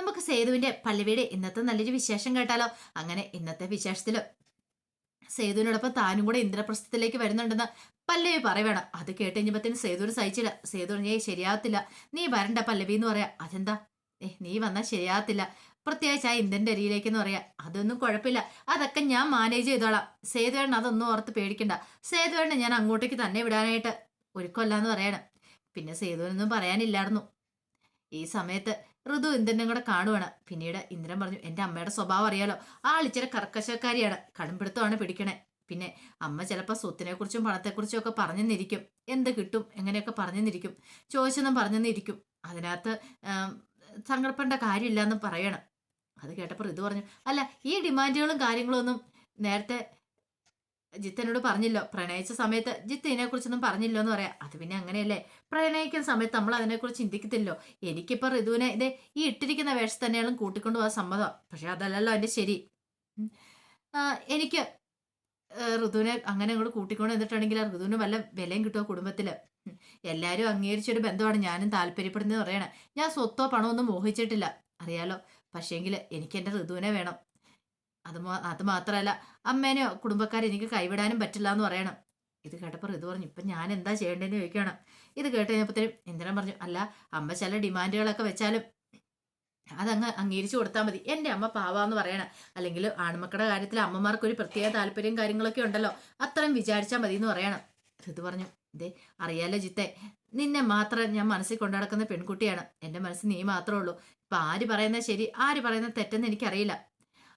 നമുക്ക് സേതുവിന്റെ പല്ലവിയുടെ ഇന്നത്തെ നല്ലൊരു വിശേഷം കേട്ടാലോ? അങ്ങനെ ഇന്നത്തെ വിശേഷത്തിൽ സേതുവിനോടൊപ്പം താനും കൂടെ ഇന്ദ്രപ്രസ്ഥത്തിലേക്ക് വരുന്നുണ്ടെന്ന് പല്ലവി പറയണം അത് കേട്ട് കഴിഞ്ഞപ്പത്തിന് സേതുവിന് സഹിച്ചില്ല. സേതു പറഞ്ഞേ ശരിയാകത്തില്ല നീ വരണ്ട പല്ലവി എന്ന് പറയാ. അതെന്താ? ഏ നീ വന്നാൽ ശരിയാകത്തില്ല പ്രത്യേകിച്ച് ആ ഇന്ദ്രന്റെ അരിയിലേക്ക് എന്ന് പറയാ. അതൊന്നും കുഴപ്പമില്ല. അതൊക്കെ ഞാൻ മാനേജ് ചെയ്തോളാം. സേതുവേണ്ണ അതൊന്നും ഓർത്ത് പേടിക്കണ്ട. സേതുവേണ്ണ ഞാൻ അങ്ങോട്ടേക്ക് തന്നെ വിടാനായിട്ട് ഒരുക്കമല്ലാന്ന് പറയണം. പിന്നെ സേതുവിനൊന്നും പറയാനില്ലായിരുന്നു. ഈ സമയത്ത് ഋതു ഇന്ദ്രനും കൂടെ കാണുവാണ്. പിന്നീട് ഇന്ദ്രൻ പറഞ്ഞു എന്റെ അമ്മയുടെ സ്വഭാവം അറിയാലോ. ആളിച്ചിരി കർക്കശക്കാരിയാണ്. കടുംപിടുത്തമാണ് പിടിക്കണേ. പിന്നെ അമ്മ ചിലപ്പോൾ സ്വത്തിനെ കുറിച്ചും പണത്തെക്കുറിച്ചും ഒക്കെ പറഞ്ഞെന്നിരിക്കും. എന്ത് കിട്ടും? എങ്ങനെയൊക്കെ പറഞ്ഞെന്നിരിക്കും? ചോദിച്ചൊന്നും പറഞ്ഞെന്നിരിക്കും. അതിനകത്ത് ആം, സങ്കടപ്പെടേണ്ട കാര്യമില്ല എന്ന് പറയണം. അത് കേട്ടപ്പോൾ ഋതു പറഞ്ഞു അല്ല ഈ ഡിമാൻഡുകളും കാര്യങ്ങളൊന്നും നേരത്തെ ജിത്തനോട് പറഞ്ഞില്ലോ പ്രണയിച്ച സമയത്ത് ജിത്ത് ഇതിനെക്കുറിച്ചൊന്നും പറഞ്ഞില്ലോ എന്ന് പറയാം. അത് പിന്നെ അങ്ങനെയല്ലേ? പ്രണയിക്കുന്ന സമയത്ത് നമ്മൾ അതിനെക്കുറിച്ച് ചിന്തിക്കത്തില്ലോ എനിക്കിപ്പോ ഋതുവിനെ ഇതേ ഈ ഇട്ടിരിക്കുന്ന വേഷം തന്നെയാണ് കൂട്ടിക്കൊണ്ട് പോകാൻ സമ്മതം. പക്ഷെ അതല്ലല്ലോ എന്റെ ശരി. എനിക്ക് ഋതുവിനെ അങ്ങനെ അങ്ങോട്ട് കൂട്ടിക്കൊണ്ട് വന്നിട്ടുണ്ടെങ്കിൽ ഋതുവിന് വല്ല വിലയും കിട്ടുമോ കുടുംബത്തിൽ? എല്ലാരും എല്ലാവരും അംഗീകരിച്ചൊരു ബന്ധമാണ് ഞാനും താല്പര്യപ്പെടുന്നത് പറയണേ. ഞാൻ സ്വത്തോ പണമോ ഒന്നും മോഹിച്ചിട്ടില്ല. അറിയാലോ. പക്ഷേങ്കിൽ എനിക്ക് എന്റെ ഋതുവിനെ വേണം. അത് അത് മാത്രമല്ല അമ്മേനെയോ കുടുംബക്കാരെ എനിക്ക് കൈവിടാനും പറ്റില്ല എന്ന് പറയണം. ഇത് കേട്ടപ്പോൾ ഇത് പറഞ്ഞു ഇപ്പം ഞാൻ എന്താ ചെയ്യേണ്ടതെന്ന് ചോദിക്കണം ഇത് കേട്ട് കഴിഞ്ഞപ്പോഴത്തേനും ഇന്ദ്രൻ പറഞ്ഞു അല്ല അമ്മ ചില ഡിമാൻഡുകളൊക്കെ വെച്ചാലും അതങ്ങ് അംഗീകരിച്ചു കൊടുത്താൽ മതി. എന്റെ അമ്മ പാവാന്ന് പറയണം. അല്ലെങ്കിൽ ആൺമക്കളുടെ കാര്യത്തിൽ അമ്മമാർക്ക് ഒരു പ്രത്യേക താല്പര്യം കാര്യങ്ങളൊക്കെ ഉണ്ടല്ലോ. അത്രയും വിചാരിച്ചാൽ മതി എന്ന് പറയണം. ഋതു പറഞ്ഞു ദേ അറിയാലോ ജിത്തെ നിന്നെ മാത്രം ഞാൻ മനസ്സിൽ കൊണ്ടു നടക്കുന്ന പെൺകുട്ടിയാണ്. എന്റെ മനസ്സിൽ നീ മാത്രമേ ഉള്ളൂ. ഇപ്പം ആര് പറയുന്നത് ശരി ആര് പറയുന്നത് തെറ്റെന്ന് എനിക്കറിയില്ല.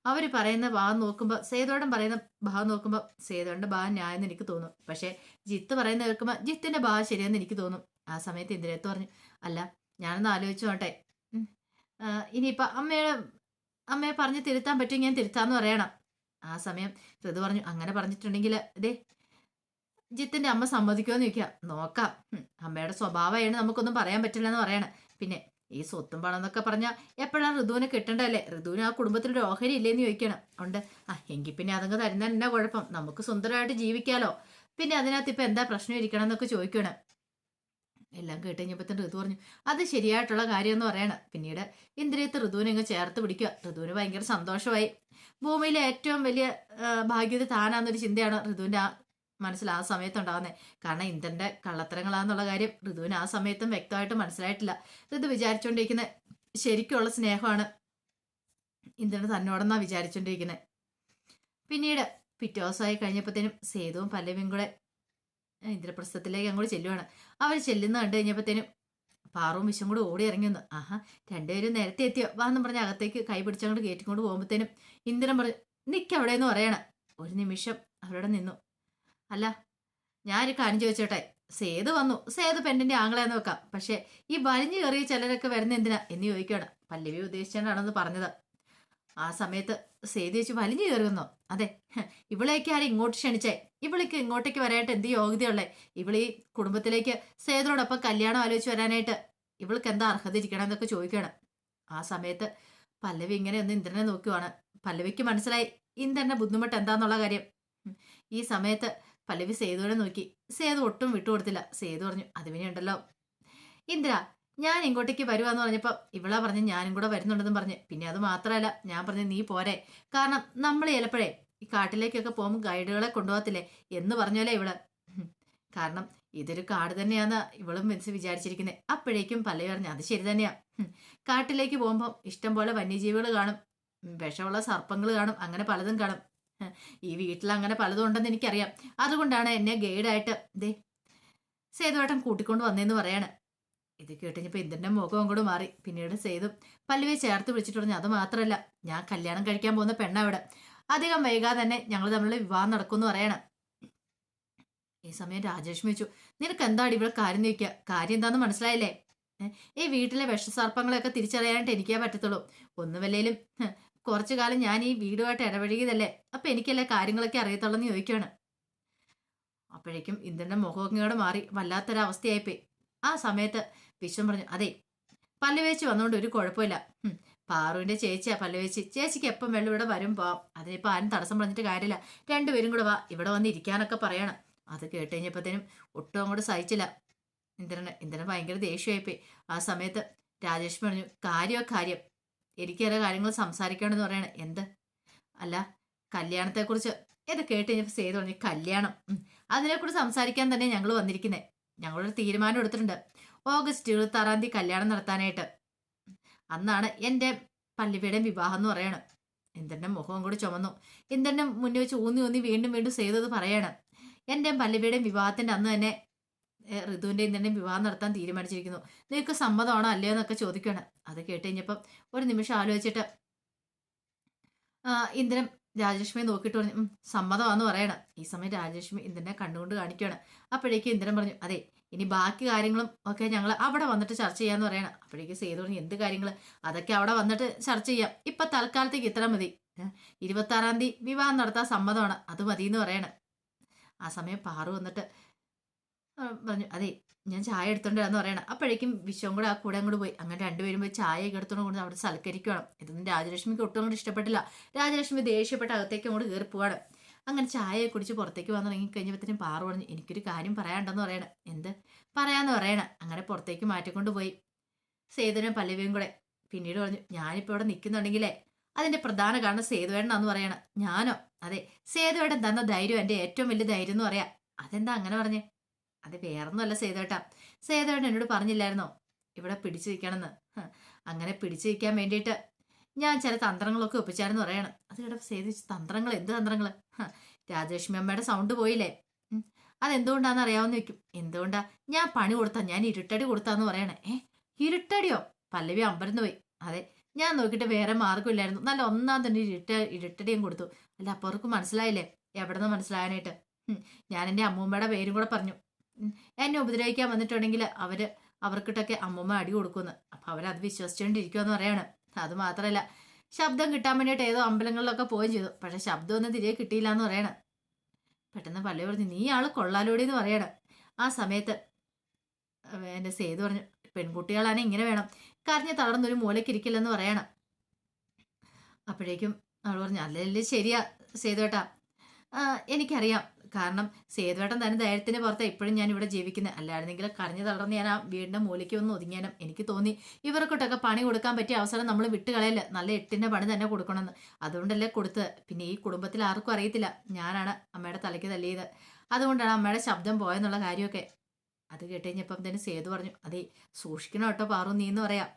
അവർ പറയുന്ന ഭാഗം നോക്കുമ്പോൾ സേതോടൻ പറയുന്ന ഭാഗം നോക്കുമ്പോൾ സേതോടന്റെ ഭാഗം ന്യായെന്ന് എനിക്ക് തോന്നും. പക്ഷേ ജിത്ത് പറയുന്ന കേൾക്കുമ്പോൾ ജിത്തിന്റെ ഭാഗം ശരിയെന്ന് എനിക്ക് തോന്നും. ആ സമയത്ത് ഇന്ദിരത്ത് പറഞ്ഞു അല്ല ഞാനൊന്ന് ആലോചിച്ചു നോട്ടെ. ഇനിയിപ്പോൾ അമ്മയെ അമ്മയെ പറഞ്ഞ് തിരുത്താൻ പറ്റും ഞാൻ തിരുത്താന്ന് പറയണം. ആ സമയം ഋതു പറഞ്ഞു അങ്ങനെ പറഞ്ഞിട്ടുണ്ടെങ്കിൽ ഇതേ ജിത്തിന്റെ അമ്മ സമ്മതിക്കുമോ എന്ന് ചോദിക്കുക നോക്കാം. അമ്മയുടെ സ്വഭാവമാണ് നമുക്കൊന്നും പറയാൻ പറ്റില്ല എന്ന് പറയണം. പിന്നെ ഈ സ്വത്തും പണം എന്നൊക്കെ പറഞ്ഞാൽ എപ്പോഴാണ് ഋതുവിനെ കിട്ടണ്ടല്ലേ? ഋതുവിന് ആ കുടുംബത്തിൽ ഒരു ഓഹരി ഇല്ലേന്ന് ചോദിക്കണം. ഉണ്ട് ആ എങ്കിൽ പിന്നെ അതങ്ങ് തരുന്ന എന്നാ കുഴപ്പം? നമുക്ക് സുന്ദരമായിട്ട് ജീവിക്കാലോ. പിന്നെ അതിനകത്ത് ഇപ്പൊ എന്താ പ്രശ്നം ഇരിക്കണം എന്നൊക്കെ ചോദിക്കണം എല്ലാം കേട്ട് കഴിഞ്ഞപ്പോൾ ഋതു പറഞ്ഞു അത് ശരിയായിട്ടുള്ള കാര്യം എന്ന് പറയണം. പിന്നീട് ഇന്ദ്രിയത്ത് ഋതുവിനെ ഇങ്ങ് ചേർത്ത് പിടിക്കുക. ഋതുവിന് ഭയങ്കര സന്തോഷമായി. ഭൂമിയിലെ ഏറ്റവും വലിയ ഭാഗ്യത താനാന്നൊരു ചിന്തയാണ് ഋതുവിന്റെ ആ മനസ്സിൽ ആ സമയത്ത് ഉണ്ടാകുന്നത് കാരണം ഇന്ദ്രന്റെ കള്ളത്തരങ്ങളാന്നുള്ള കാര്യം ഋതുവിന് ആ സമയത്തും വ്യക്തമായിട്ട് മനസ്സിലായിട്ടില്ല. ഋതു വിചാരിച്ചുകൊണ്ടിരിക്കുന്ന ശരിക്കുള്ള സ്നേഹമാണ് ഇന്ദ്രന് തന്നോടെന്നാ വിചാരിച്ചുകൊണ്ടിരിക്കുന്നത് പിന്നീട് പിറ്റേ ദിവസമായി കഴിഞ്ഞപ്പോഴത്തേനും സേതുവും പല്ലവിയും കൂടെ ഇന്ദ്രപ്രസ്ഥത്തിലേക്ക് അങ്ങോട്ട് ചെല്ലുവാണ്. അവർ ചെല്ലുന്ന കണ്ടു കഴിഞ്ഞപ്പോഴത്തേനും പാറും വിശം കൂടെ ഓടി ഇറങ്ങി വന്നു. ആഹാ രണ്ടുപേരും നേരത്തെ എത്തിയോ? വാന്നും പറഞ്ഞ് അകത്തേക്ക് കൈ പിടിച്ചങ്ങോട്ട് കയറ്റിക്കൊണ്ട് പോകുമ്പോഴത്തേനും ഇന്ദ്രൻ പറഞ്ഞു നിൽക്കവിടെ എന്ന് പറയണം. ഒരു നിമിഷം അവരുടെ നിന്നു. അല്ല ഞാനൊരു കാര്യം ചോദിച്ചോട്ടെ? സേതു വന്നു. സേതു പെണ്ണിന്റെ ആങ്ങളെന്ന് വെക്കാം. പക്ഷെ ഈ വലിഞ്ഞു കയറിയ ചിലരൊക്കെ വരുന്ന എന്തിനാ എന്ന് ചോദിക്കുകയാണ്. പല്ലവി ഉദ്ദേശിച്ചാണെന്ന് പറഞ്ഞത്. ആ സമയത്ത് സേതു വെച്ച് വലിഞ്ഞു കയറി വന്നോ. അതെ ഇവിളേക്ക് ആരും ഇങ്ങോട്ട് ക്ഷണിച്ചേ? ഇവളിക്ക് ഇങ്ങോട്ടേക്ക് വരാനായിട്ട് എന്ത് യോഗ്യതയുള്ളേ? ഇവൾ ഈ കുടുംബത്തിലേക്ക് സേതുനോടൊപ്പം കല്യാണം ആലോചിച്ച് വരാനായിട്ട് ഇവൾക്ക് എന്താ അർഹത ഇരിക്കണം എന്നൊക്കെ ചോദിക്കുകയാണ്. ആ സമയത്ത് പല്ലവി ഇങ്ങനെ ഒന്ന് ഇന്ദ്രനെ നോക്കുവാണ്. പല്ലവിക്ക് മനസ്സിലായി ഇന്ദ്രന്റെ ബുദ്ധിമുട്ട് എന്താന്നുള്ള കാര്യം. ഈ സമയത്ത് പല്ലവി സേതുവിനെ നോക്കി. സേതു ഒട്ടും വിട്ടുകൊടുത്തില്ല സേതു പറഞ്ഞു അത് ഉണ്ടല്ലോ. ഇന്ദ്ര ഞാൻ ഇങ്ങോട്ടേക്ക് വരുവാന്ന് പറഞ്ഞപ്പോ ഇവളാ പറഞ്ഞ് ഞാനും കൂടെ വരുന്നുണ്ടെന്നും പറഞ്ഞ്. പിന്നെ അത് മാത്രമല്ല ഞാൻ പറഞ്ഞു നീ പോരെ. കാരണം നമ്മൾ ചിലപ്പോഴേ ഈ കാട്ടിലേക്കൊക്കെ പോകുമ്പോൾ ഗൈഡുകളെ കൊണ്ടുപോകത്തില്ലേ? എന്ന് പറഞ്ഞോലേ ഇവൾ. കാരണം ഇതൊരു കാട് തന്നെയാന്ന് ഇവളും മനസ്സ് വിചാരിച്ചിരിക്കുന്നത് അപ്പോഴേക്കും പല്ലവി പറഞ്ഞു അത് ശരി തന്നെയാ. കാട്ടിലേക്ക് പോകുമ്പോൾ ഇഷ്ടം പോലെ വന്യജീവികൾ കാണും വിഷമുള്ള സർപ്പങ്ങൾ കാണും. അങ്ങനെ പലതും കാണും. ഈ വീട്ടിൽ അങ്ങനെ പലതും ഉണ്ടെന്ന് എനിക്കറിയാം. അതുകൊണ്ടാണ് എന്നെ ഗൈഡായിട്ട് ദേ സേതുവേട്ടൻ കൂട്ടിക്കൊണ്ട് വന്നേന്ന് പറയാണ്. ഇത് കേട്ടുകഴിഞ്ഞപ്പോൾ ഇന്ദ്രന്റെ മുഖം അങ്ങോട്ട് മാറി. പിന്നീട് സേതു പല്ലുവെ ചേർത്ത് വിളിച്ചിട്ട് പറഞ്ഞു അത് മാത്രമല്ല ഞാൻ കല്യാണം കഴിക്കാൻ പോകുന്ന പെണ്ണ ഇവിടെ അധികം വൈകാതെ തന്നെ ഞങ്ങൾ തമ്മിലുള്ള വിവാഹം നടക്കുമെന്ന് പറയണം. ഈ സമയം രാജേഷ് ചോദിച്ചു നിനക്ക് എന്താണ് ഇവിടെ കാര്യം ചോദിക്കുക കാര്യം എന്താന്ന് മനസ്സിലായില്ലേ? ഈ വീട്ടിലെ വിഷസർപ്പങ്ങളെയൊക്കെ തിരിച്ചറിയാനായിട്ട് എനിക്കേ പറ്റത്തുള്ളൂ. ഒന്നുമല്ലേലും കുറച്ചു കാലം ഞാൻ ഈ വീടുമായിട്ട് ഇടപഴകിയതല്ലേ? അപ്പൊ എനിക്കല്ലേ കാര്യങ്ങളൊക്കെ അറിയത്തുള്ളെന്ന് ചോദിക്കുകയാണ് അപ്പോഴേക്കും ഇന്ദ്രന്റെ മുഖമൊക്കെയോടെ മാറി. വല്ലാത്തൊരവസ്ഥയായിപ്പോയി. ആ സമയത്ത് വിശ്വം പറഞ്ഞു അതെ പല്ലുവേച്ച് വന്നുകൊണ്ട് ഒരു കുഴപ്പമില്ല. പാറുവിന്റെ ചേച്ചിയാ പല്ലുവേച്ചി. ചേച്ചിക്ക് എപ്പം വെള്ളം ഇവിടെ വരും പോവാം. അതിനിപ്പോ ആരും തടസ്സം പറഞ്ഞിട്ട് കാര്യമില്ല. രണ്ടുപേരും കൂടെ വാ. ഇവിടെ വന്ന് ഇരിക്കാനൊക്കെ പറയണം. അത് കേട്ട് കഴിഞ്ഞപ്പോഴത്തേനും ഒട്ടും അങ്ങോട്ട് സഹിച്ചില്ല. ഇന്ദ്രന് ഇന്ദ്രന് ഭയങ്കര ദേഷ്യമായിപ്പോയി. ആ സമയത്ത് രാജേഷ് പറഞ്ഞു കാര്യമോ കാര്യം? എനിക്ക് ചില കാര്യങ്ങൾ സംസാരിക്കണമെന്ന് പറയണ. എന്ത്? അല്ല കല്യാണത്തെക്കുറിച്ച് ഇത് കേട്ട് കഴിഞ്ഞപ്പോൾ സേതു പറഞ്ഞു കല്യാണം. അതിനെക്കുറിച്ച് സംസാരിക്കാൻ തന്നെ ഞങ്ങൾ വന്നിരിക്കുന്നത് ഞങ്ങളൊരു തീരുമാനം എടുത്തിട്ടുണ്ട്. ഓഗസ്റ്റ് ഇരുപത്തി ആറാം തീയതി കല്യാണം നടത്താനായിട്ട്. അന്നാണ് എന്റെ പല്ലിവിയുടെ വിവാഹം എന്ന് പറയണം. എന്തെന്നെ മുഖവും കൂടി ചുമന്നു. എന്തെന്നെ മുന്നേ വെച്ച് ഊന്നി ഊന്നി വീണ്ടും വീണ്ടും ചെയ്തത് പറയണം. എന്റെ പല്ലിവിയുടെ വിവാഹത്തിന്റെ അന്ന് തന്നെ ഏ, ഋതുവിന്റെ ഇന്ദന്റെയും വിവാഹം നടത്താൻ തീരുമാനിച്ചിരിക്കുന്നു. നിനക്ക് സമ്മതമാണോ അല്ലയോ എന്നൊക്കെ ചോദിക്കുകയാണ്. അത് കേട്ട് കഴിഞ്ഞപ്പം ഒരു നിമിഷം ആലോചിച്ചിട്ട് ഇന്ദ്രൻ രാജലക്ഷ്മിയെ നോക്കിയിട്ട് പറഞ്ഞു സമ്മതമാണെന്ന് പറയണം. ഈ സമയം രാജലക്ഷ്മി ഇന്ദ്രനെ കണ്ടുകൊണ്ട് കാണിക്കുകയാണ്. അപ്പോഴേക്കും ഇന്ദ്രൻ പറഞ്ഞു അതെ ഇനി ബാക്കി കാര്യങ്ങളും ഒക്കെ ഞങ്ങൾ അവിടെ വന്നിട്ട് ചർച്ച ചെയ്യാന്ന് പറയണം. അപ്പോഴേക്കും സേതു പറഞ്ഞു എന്ത് കാര്യങ്ങൾ അതൊക്കെ അവിടെ വന്നിട്ട് ചർച്ച ചെയ്യാം. ഇപ്പം തൽക്കാലത്തേക്ക് ഇത്ര മതി. ഇരുപത്താറാം തീയതി വിവാഹം നടത്താൻ സമ്മതമാണ്. അത് മതി എന്ന് പറയണം. ആ സമയം പാറു വന്നിട്ട് പറഞ്ഞു അതെ ഞാൻ ചായ എടുത്തോണ്ടാന്ന് പറയണം. അപ്പോഴേക്കും വിശ്വം കൂടെ ആ കൂടെ അങ്ങോട്ട് പോയി. അങ്ങനെ രണ്ടുപേരും പോയി ചായയൊക്കെ എടുത്തോണ്ട് കൊണ്ട് അവിടെ സൽക്കരിക്കണം ഇതൊന്നും രാജലക്ഷ്മിക്ക് ഒട്ടും അങ്ങോട്ട് ഇഷ്ടപ്പെട്ടില്ല. രാജലക്ഷ്മി ദേഷ്യപ്പെട്ട് അകത്തേക്ക് അങ്ങോട്ട് കയറി പോവാണ് അങ്ങനെ ചായ കുടിച്ച് പുറത്തേക്ക് വന്ന് ഇറങ്ങി കഴിഞ്ഞപ്പോഴത്തേനും പാറു പറഞ്ഞു എനിക്കൊരു കാര്യം പറയാണ്ടെന്ന് പറയണം. എന്ത്? പറയാന്ന് പറയണം. അങ്ങനെ പുറത്തേക്ക് മാറ്റിക്കൊണ്ട് പോയി. സേതുവിനും പല്ലവിയും കൂടെ. പിന്നീട് പറഞ്ഞു ഞാനിപ്പോൾ ഇവിടെ നിൽക്കുന്നുണ്ടെങ്കിലേ അതിന്റെ പ്രധാന കാരണം സേതുവേടനാന്ന് പറയണം. ഞാനോ? അതെ സേതുവേടൻ തന്ന ധൈര്യം എന്റെ ഏറ്റവും വലിയ ധൈര്യം എന്ന് പറയാം. അതെന്താ അങ്ങനെ പറഞ്ഞേ? അത് വേറൊന്നുമല്ല സേതുവേട്ട. സേതുവേട്ടൻ എന്നോട് പറഞ്ഞില്ലായിരുന്നോ? ഇവിടെ പിടിച്ചു നിൽക്കണമെന്ന് അങ്ങനെ പിടിച്ചു നിൽക്കാൻ വേണ്ടിയിട്ട് ഞാൻ ചില തന്ത്രങ്ങളൊക്കെ ഒപ്പിച്ചായിരുന്നു പറയണം. അത് കേട്ടപ്പോൾ സേതു തന്ത്രങ്ങൾ. എന്ത് തന്ത്രങ്ങൾ? രാജലക്ഷ്മി അമ്മയുടെ സൗണ്ട് പോയില്ലേ? അതെന്തുകൊണ്ടാണെന്ന് അറിയാവുന്ന വെക്കും എന്തുകൊണ്ടാ? ഞാൻ പണി കൊടുത്താ ഞാൻ ഇരുട്ടടി കൊടുത്താന്ന് പറയണേ. ഏ ഇരുട്ടടിയോ? പല്ലവി അമ്പരന്ന് പോയി. അതെ ഞാൻ നോക്കിയിട്ട് വേറെ മാർഗമില്ലായിരുന്നു നല്ല ഒന്നാം തന്നെ ഇരുട്ട ഇരുട്ടടിയും കൊടുത്തു. അല്ല അപ്പോൾ മനസ്സിലായില്ലേ? എവിടെ നിന്ന് ഞാൻ എന്റെ അമ്മൂമ്മയുടെ പേരും കൂടെ പറഞ്ഞു. എന്നെ ഉപദ്രവിക്കാൻ വന്നിട്ടുണ്ടെങ്കിൽ അവർ അവർക്കിട്ടൊക്കെ അമ്മമ്മ അടി കൊടുക്കുമെന്ന്. അപ്പം അവരത് വിശ്വസിച്ചുകൊണ്ടിരിക്കുമെന്ന് പറയാണ്. അത് മാത്രമല്ല ശബ്ദം കിട്ടാൻ വേണ്ടിയിട്ട് ഏതോ അമ്പലങ്ങളിലൊക്കെ പോവുകയും ചെയ്തു. പക്ഷെ ശബ്ദമൊന്നും തിരികെ കിട്ടിയില്ല എന്ന് പറയണ. പെട്ടെന്ന് പള്ളി പറഞ്ഞു നീ ആൾ കൊള്ളാലോടി എന്ന് പറയണം. ആ സമയത്ത് എന്റെ സേതു പറഞ്ഞു പെൺകുട്ടികളാണ് ഇങ്ങനെ വേണം. കരഞ്ഞ് തളർന്നൊരു മൂലക്കിരിക്കില്ലെന്ന് പറയണം. അപ്പോഴേക്കും അവൾ പറഞ്ഞു അല്ലല്ലേ ശരിയാ സേതു ചേട്ടാ എനിക്കറിയാം. കാരണം സേതുവേട്ടൻ തന്നെ ധൈര്യത്തിന് പുറത്ത് ഇപ്പോഴും ഞാൻ ഇവിടെ ജീവിക്കുന്നത് അല്ലായിരുന്നെങ്കിൽ കരഞ്ഞു തളർന്ന് ഞാൻ ആ വീടിന്റെ മൂലയ്ക്ക് ഒന്ന് ഒതുങ്ങിയാനും. എനിക്ക് തോന്നി ഇവർക്കൊട്ടൊക്കെ പണി കൊടുക്കാൻ പറ്റിയ അവസരം നമ്മൾ വിട്ടുകളയല്ല. നല്ല എട്ടിന്റെ പണി തന്നെ കൊടുക്കണമെന്ന്. അതുകൊണ്ടല്ലേ കൊടുത്ത് പിന്നെ ഈ കുടുംബത്തിൽ ആർക്കും അറിയത്തില്ല. ഞാനാണ് അമ്മയുടെ തലയ്ക്ക് തല്ലിയത്. അതുകൊണ്ടാണ് അമ്മയുടെ ശബ്ദം പോയെന്നുള്ള കാര്യമൊക്കെ. അത് കേട്ടുകഴിഞ്ഞപ്പം തന്നെ സേതു പറഞ്ഞു അതെ സൂക്ഷിക്കണം കേട്ടോ പാറു നീ എന്ന് പറയാം.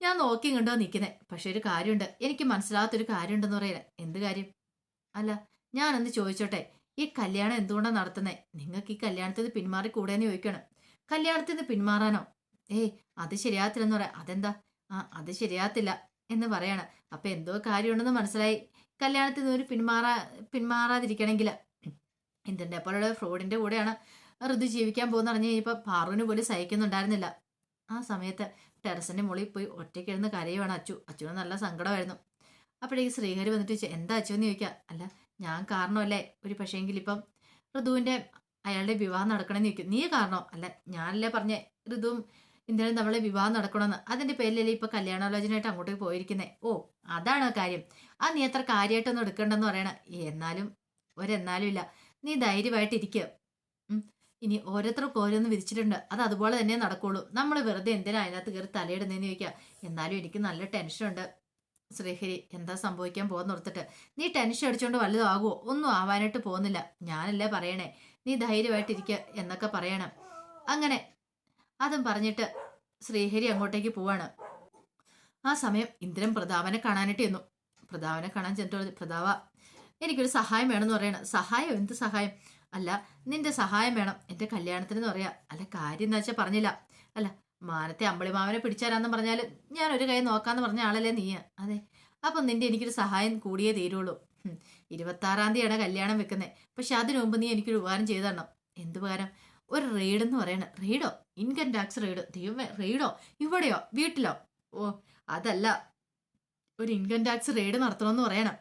ഞാൻ നോക്കി കണ്ടോ നിൽക്കുന്നത് പക്ഷെ ഒരു കാര്യമുണ്ട്. എനിക്ക് മനസ്സിലാകാത്തൊരു കാര്യമുണ്ടെന്ന് പറയില്ല എന്ത് കാര്യം? അല്ല ഞാനൊന്ന് ചോദിച്ചോട്ടെ? ഈ കല്യാണം എന്തുകൊണ്ടാണ് നടത്തുന്നത് നിങ്ങൾക്ക് ഈ കല്യാണത്തിന് നിന്ന് പിന്മാറി കൂടെയെന്ന് ചോദിക്കണം. കല്യാണത്തിൽ നിന്ന് പിന്മാറാനോ? ഏയ് അത് ശരിയാകത്തില്ലെന്ന് പറയാം. അതെന്താ? ആ അത് ശരിയാകത്തില്ല എന്ന് പറയാണ്. അപ്പൊ എന്തോ കാര്യമുണ്ടെന്ന് മനസ്സിലായി. കല്യാണത്തിൽ നിന്ന് ഒരു പിന്മാറാ പിന്മാറാതിരിക്കണമെങ്കിൽ എന്തിന്റെ എപ്പോഴും ഫ്രോഡിന്റെ കൂടെയാണ് ഋതു ജീവിക്കാൻ പോകുന്ന പറഞ്ഞു കഴിഞ്ഞപ്പോൾ പാറുവിന് പോലും സഹിക്കുന്നുണ്ടായിരുന്നില്ല. ആ സമയത്ത് ടെറസിന്റെ മുകളിൽ പോയി ഒറ്റയ്ക്കിരുന്ന് കരയുവാണ് അച്ചു. അച്ചുവിന് നല്ല സങ്കടമായിരുന്നു. അപ്പോഴേക്ക് ശ്രീഹരി വന്നിട്ട് എന്താ അച്ചു എന്ന് ചോദിക്കുക അല്ല ഞാൻ കാരണമല്ലേ? ഒരു പക്ഷേങ്കിൽ ഇപ്പം ഋതുവിന്റെ അയാളുടെ വിവാഹം നടക്കണമെന്ന് ചോദിക്കും. നീ കാരണം? അല്ല ഞാനല്ലേ പറഞ്ഞേ ഋതുവും ഇന്ദ്രനും നമ്മളെ വിവാഹം നടക്കണമെന്ന് അതിന്റെ പേരിലല്ലേ ഇപ്പം കല്യാണാലോചനയായിട്ട് അങ്ങോട്ടേക്ക് പോയിരിക്കുന്നത് ഓ അതാണ് കാര്യം. ആ നീ അത്ര കാര്യമായിട്ടൊന്നും എടുക്കണ്ടെന്ന് പറയണ. എന്നാലും ഒരെന്നാലും ഇല്ല. നീ ധൈര്യമായിട്ടിരിക്കുക ഇനി ഓരോരുത്തർക്കും ഓരോന്ന് വിരിച്ചിട്ടുണ്ട് അത് അതുപോലെ തന്നെ നടക്കുള്ളൂ. നമ്മൾ വെറുതെ എന്തിനാ അതിനകത്ത് കയറി തലയിടുന്നതെന്ന് ചോദിക്കുക എന്നാലും എനിക്ക് നല്ല ടെൻഷനുണ്ട്. ശ്രീഹരി എന്താ സംഭവിക്കാൻ പോകാൻ ഓർത്തിട്ട്. നീ ടെൻഷൻ അടിച്ചുകൊണ്ട് വലുതാകുമോ ഒന്നും ആവാനായിട്ട് പോകുന്നില്ല. ഞാനല്ലേ പറയണേ? നീ ധൈര്യമായിട്ടിരിക്കുക എന്നൊക്കെ പറയണം. അങ്ങനെ അതും പറഞ്ഞിട്ട് ശ്രീഹരി അങ്ങോട്ടേക്ക് പോവാണ്. ആ സമയം ഇന്ദ്രൻ പ്രതാപനെ കാണാനായിട്ട് ചെന്നു. പ്രതാപനെ കാണാൻ ചെന്നിട്ട് പ്രതാപ എനിക്കൊരു സഹായം വേണമെന്ന് പറയണം. സഹായം? എന്ത് സഹായം? അല്ല നിന്റെ സഹായം വേണം. എന്റെ കല്യാണത്തിന് എന്ന് പറയാ. അല്ല കാര്യം എന്താ വെച്ചാൽ പറഞ്ഞില്ല. അല്ല മാനത്തെ അമ്പളിമാവനെ പിടിച്ചാരാന്ന് പറഞ്ഞാൽ ഞാൻ ഒരു കൈ നോക്കാന്ന് പറഞ്ഞ ആളല്ലേ നീയ അതെ. അപ്പം നിന്റെ എനിക്കൊരു സഹായം കൂടിയേ തീരുള്ളൂ. ഇരുപത്താറാം തീയതിയാണ് കല്യാണം വെക്കുന്നത് പക്ഷെ അതിനു മുമ്പ് നീ എനിക്കൊരു ഉപകാരം ചെയ്തു തരണം എന്ത് ഉപകാരം? ഒരു റെയ്ഡ് എന്ന് പറയണ. റെയ്ഡോ? Income tax raid. ദൈവമേ റെയ്ഡോ? ഇവിടെയോ? വീട്ടിലോ? ഓ അതല്ല. ഒരു ഇൻകം ടാക്സ് റെയ്ഡ് നടത്തണമെന്ന് പറയണം.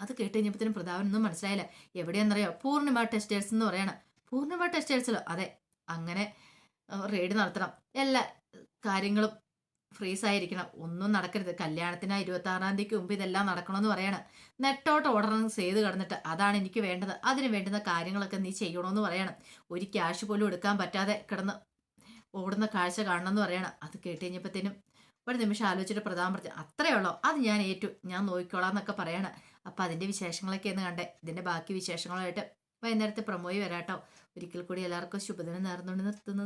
അത് കേട്ട് കഴിഞ്ഞപ്പോഴത്തേനും പ്രതാപനൊന്നും മനസ്സിലായില്ല. എവിടെയാണെന്നറിയോ പൂർണിമ ടെക്സ്റ്റൈൽസ് എന്ന് പറയണം. പൂർണിമ ടെക്സ്റ്റൈൽസിലോ അതെ. അങ്ങനെ റെയ്ഡ് നടത്തണം. എല്ലാ കാര്യങ്ങളും ഫ്രീസ് ആയിരിക്കണം ഒന്നും നടക്കരുത്. കല്യാണത്തിന് ഇരുപത്തി ആറാം തീയതിക്ക് മുമ്പ് ഇതെല്ലാം നടക്കണമെന്ന് പറയണം. നെട്ടോട്ട് ഓർഡർ ചെയ്ത് കിടന്നിട്ട് അതാണ് എനിക്ക് വേണ്ടത്. അതിന് വേണ്ടുന്ന കാര്യങ്ങളൊക്കെ നീ ചെയ്യണമെന്ന് പറയണം. ഒരു ക്യാഷ് പോലും എടുക്കാൻ പറ്റാതെ കിടന്ന് ഓടുന്ന കാഴ്ച കാണണമെന്ന് പറയണം. അത് കേട്ട് കഴിഞ്ഞപ്പോഴത്തേനും ഒരു നിമിഷം ആലോചിച്ചിട്ട് പ്രധാനം പറഞ്ഞു അത്രേ ഉള്ളോ? അത് ഞാൻ ഏറ്റു. ഞാൻ നോക്കിക്കോളാം എന്നൊക്കെ പറയാണ്. അപ്പം അതിന്റെ വിശേഷങ്ങളൊക്കെ എന്ന് കണ്ടേ. ഇതിന്റെ ബാക്കി വിശേഷങ്ങളായിട്ട് വൈകുന്നേരത്തെ പ്രമോയി വരാട്ടോ. ഒരിക്കൽ കൂടി എല്ലാവർക്കും ശുഭദിനം നേർന്നുകൊണ്ട് നിർത്തുന്നു.